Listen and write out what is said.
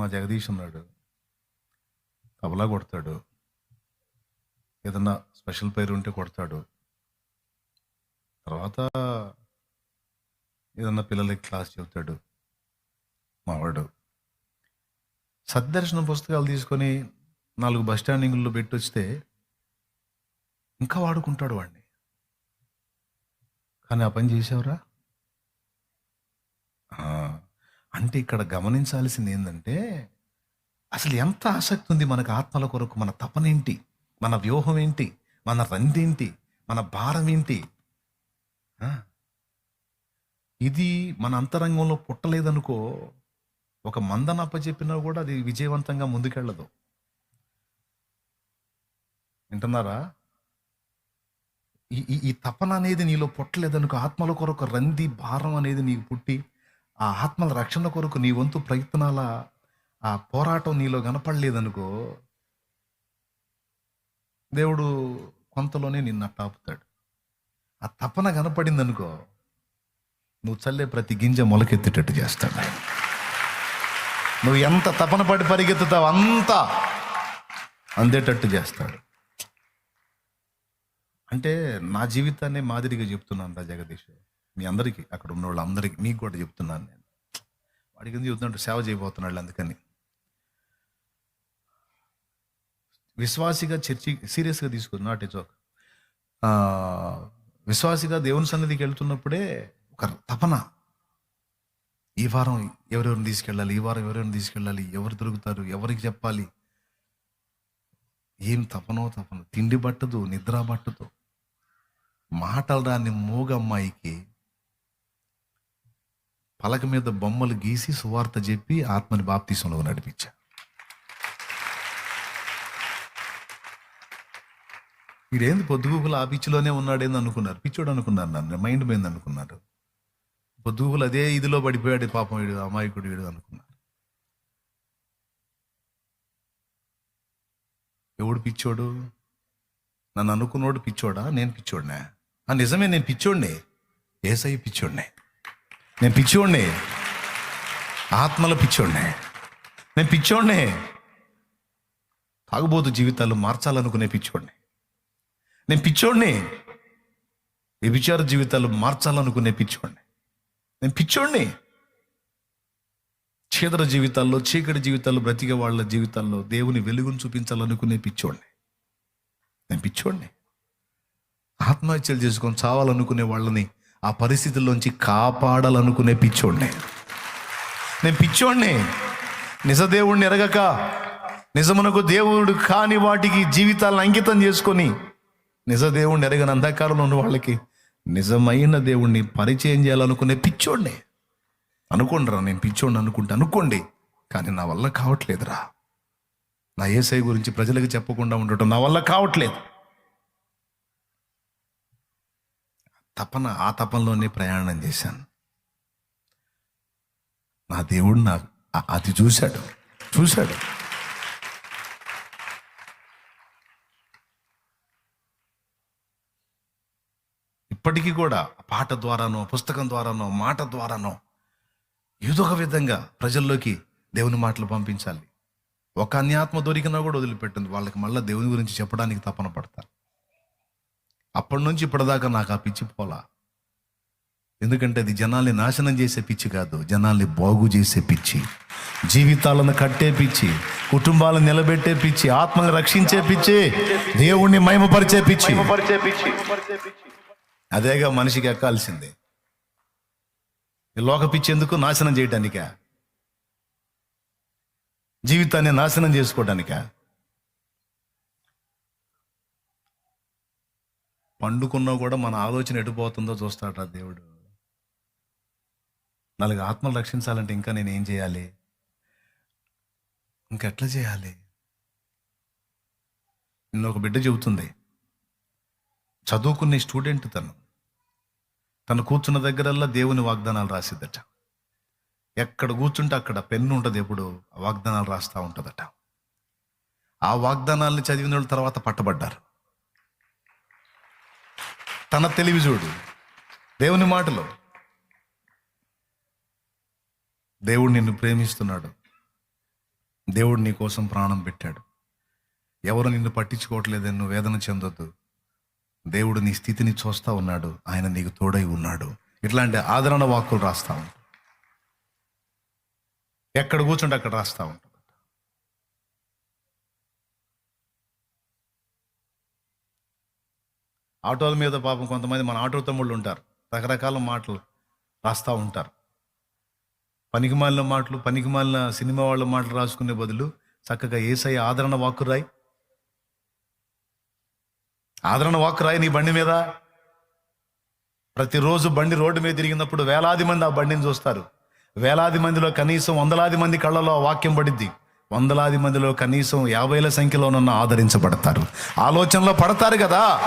మా జగదీష్ ఉన్నాడు. తబలా కొడతాడు. ఏదన్నా స్పెషల్ పేరు ఉంటే కొడతాడు. తర్వాత ఏదన్నా పిల్లలకి క్లాస్ చెబుతాడు. మావాడు. సద్దర్శన పుస్తకాలు తీసుకొని నాలుగు బస్ స్టాండింగ్లో పెట్టి వస్తే ఇంకా వాడుకుంటాడు వాడిని. కానీ ఆ పని చేసావురా ఆ, అంటే ఇక్కడ గమనించాల్సింది ఏంటంటే అసలు ఎంత ఆసక్తి ఉంది మనకు ఆత్మల కొరకు మన తపనేంటి మన వ్యూహం ఏంటి మన రందేంటి మన భారం ఏంటి? ఇది మన అంతరంగంలో పుట్టలేదనుకో ఒక మందనప్ప అప్పచెప్పినా కూడా అది విజయవంతంగా ముందుకెళ్ళదు. వింటున్నారా? ఈ ఈ- ఈ తపన అనేది నీలో పుట్టలేదనుకో ఆత్మల కొరకు రంది భారం అనేది నీకు పుట్టి ఆ ఆత్మల రక్షణ కొరకు నీ వంతు ప్రయత్నాల ఆ పోరాటం నీలో కనపడలేదనుకో దేవుడు కొంతలోనే నిన్ను టాపుతాడు ఆ తపన కనపడిందనుకో నువ్వు చల్లే ప్రతి గింజ మొలకెత్తేటట్టు చేస్తాడు. నువ్వు ఎంత తపన పడి పరిగెత్తుతావు అంత అందేటట్టు చేస్తాడు. అంటే నా జీవితాన్ని మాదిరిగా చెప్తున్నాను రా జగదీష్ మీ అందరికీ అక్కడ ఉన్న వాళ్ళందరికీ మీకు కూడా చెప్తున్నాను నేను. వాడికి ఎందుకు చెప్తున్నట్టు సేవ చేయబోతున్నాడు అందుకని. విశ్వాసిగా చర్చి సీరియస్గా తీసుకుని నాట్ ఏ జోక్. విశ్వాసిగా దేవుని సన్నిధికి వెళ్తున్నప్పుడే ఒక తపన. ఈ వారం ఎవరెవరిని తీసుకెళ్ళాలి ఈ వారం ఎవరెవరిని తీసుకెళ్ళాలి ఎవరు దొరుకుతారు ఎవరికి చెప్పాలి? ఏం తపనో తపన తిండి పట్టదు నిద్ర పట్టదు. మాటలు రాని మూగమ్మాయికి పలక మీద బొమ్మలు గీసి సువార్త చెప్పి ఆత్మని బాప్తీసంలో నడిపించా. వీడేంది పొద్దుగూకులు ఆ పిచ్చిలోనే ఉన్నాడేంది అనుకున్నారు. పిచ్చోడు అనుకున్నారు నన్ను మైండ్ పోయింది అనుకున్నారు పొద్దుగూకులు అదే ఇదిలో పడిపోయాడు పాపం వీడు అమాయకుడు వీడు అనుకున్నారు ఎవడు పిచ్చోడు? నన్ను అనుకున్నోడు పిచ్చోడా? నేను పిచ్చోడినా? ఆ నిజమే నేను పిచ్చోడిని. ఏసై పిచ్చోడిని. నేను పిచ్చోడిని. ఆత్మలో పిచ్చోడిని. నేను పిచ్చోడిని. తాగుబోతు జీవితాలు మార్చాలనుకునే పిచ్చోడిని. నేను పిచ్చోడిని. వ్యభిచార జీవితాలు మార్చాలనుకునే పిచ్చోడిని. నేను పిచ్చోడిని. చీదర జీవితాల్లో చీకటి జీవితాల్లో బ్రతికే వాళ్ళ జీవితాల్లో దేవుని వెలుగును చూపించాలనుకునే పిచ్చోడిని. నేను పిచ్చోడిని. ఆత్మహత్యలు చేసుకొని చావాలనుకునే వాళ్ళని ఆ పరిస్థితుల్లోంచి కాపాడాలనుకునే పిచ్చోడిని. నేను పిచ్చోడిని. నిజదేవుడిని ఎరగక నిజమునకు దేవుడు కాని వాటికి జీవితాలను అంకితం చేసుకొని నిజదేవుడిని ఎరగని అంధకారంలో ఉన్న వాళ్ళకి నిజమైన దేవుణ్ణి పరిచయం చేయాలనుకునే పిచ్చోడిని. అనుకోండిరా నేను పిచ్చోడిని అనుకుంటే. అనుకోండి కానీ నా వల్ల కావట్లేదురా. నా ఏసై గురించి ప్రజలకు చెప్పకుండా ఉండటం నా వల్ల కావట్లేదు. తపన ఆ తపనలోనే ప్రయాణం చేశాను. నా దేవుడు నా అది చూశాడు చూశాడు. ఇప్పటికీ కూడా పాట ద్వారానో పుస్తకం ద్వారానో మాట ద్వారానో ఏదో ఒక విధంగా ప్రజల్లోకి దేవుని మాటలు పంపించాలి. ఒక అన్యాత్మ దొరికినా కూడా వదిలిపెట్టింది వాళ్ళకి మళ్ళీ దేవుని గురించి చెప్పడానికి తపన పడతారు. అప్పటి నుంచి ఇప్పటిదాకా నాకు ఆ పిచ్చి పోలా. ఎందుకంటే అది జనాల్ని నాశనం చేసే పిచ్చి కాదు జనాల్ని బాగు చేసే పిచ్చి జీవితాలను కట్టే పిచ్చి కుటుంబాలను నిలబెట్టే పిచ్చి ఆత్మని రక్షించే పిచ్చి దేవుణ్ణి మహిమపరిచే పిచ్చి. అదేగా మనిషికి ఎక్కాల్సింది. ఈ లోక పిచ్చి ఎందుకు? నాశనం చేయటానికా? జీవితాన్ని నాశనం చేసుకోవడానికా పండుకున్నా కూడా మన ఆలోచన ఎటుపోతుందో చూస్తాడు దేవుడు. నాలుగు ఆత్మలు రక్షించాలంటే ఇంకా నేను ఏం చేయాలి? ఇంకెట్లా చేయాలి? నిన్న ఒక బిడ్డ చెబుతుంది. చదువుకునే స్టూడెంట్ తను. తను కూర్చున్న దగ్గరల్లా దేవుని వాగ్దానాలు రాసిద్దట. ఎక్కడ కూర్చుంటే అక్కడ పెన్ను ఉంటుంది ఎప్పుడు ఆ వాగ్దానాలు రాస్తూ ఉంటుందట. ఆ వాగ్దానాల్ని చదివిన వాళ్ళు తర్వాత పట్టబడ్డారు. తన తెలివి చూడు. దేవుని మాటలు. దేవుడు నిన్ను ప్రేమిస్తున్నాడు. దేవుడు నీ కోసం ప్రాణం పెట్టాడు. ఎవరు నిన్ను పట్టించుకోవట్లేదని నువ్వు వేదన చెందొద్దు. దేవుడు నీ స్థితిని చూస్తా ఉన్నాడు. ఆయన నీకు తోడై ఉన్నాడు. ఇట్లాంటి ఆదరణ వాక్కులు రాస్తా ఉంటాడు. ఎక్కడ కూర్చుంటే అక్కడ రాస్తా ఉంటాడు. ఆటోల మీద పాపం కొంతమంది మన ఆటో తమ్ముళ్ళు ఉంటారు. రకరకాల మాటలు రాస్తా ఉంటారు. పనికిమాలిన మాటలు పనికిమాలిన సినిమా వాళ్ళ మాటలు రాసుకునే బదులు చక్కగా ఏసై ఆదరణ వాక్కు రాయి. ఆదరణ వాక్కు రాయి నీ బండి మీద. ప్రతిరోజు బండి రోడ్డు మీద తిరిగినప్పుడు వేలాది మంది ఆ బండిని చూస్తారు. వేలాది మందిలో కనీసం వందలాది మంది కళ్ళలో వాక్యం పడిద్ది. వందలాది మందిలో కనీసం యాభైల సంఖ్యలోనన్నా ఆదరించబడతారు. ఆలోచనలో పడతారు కదా.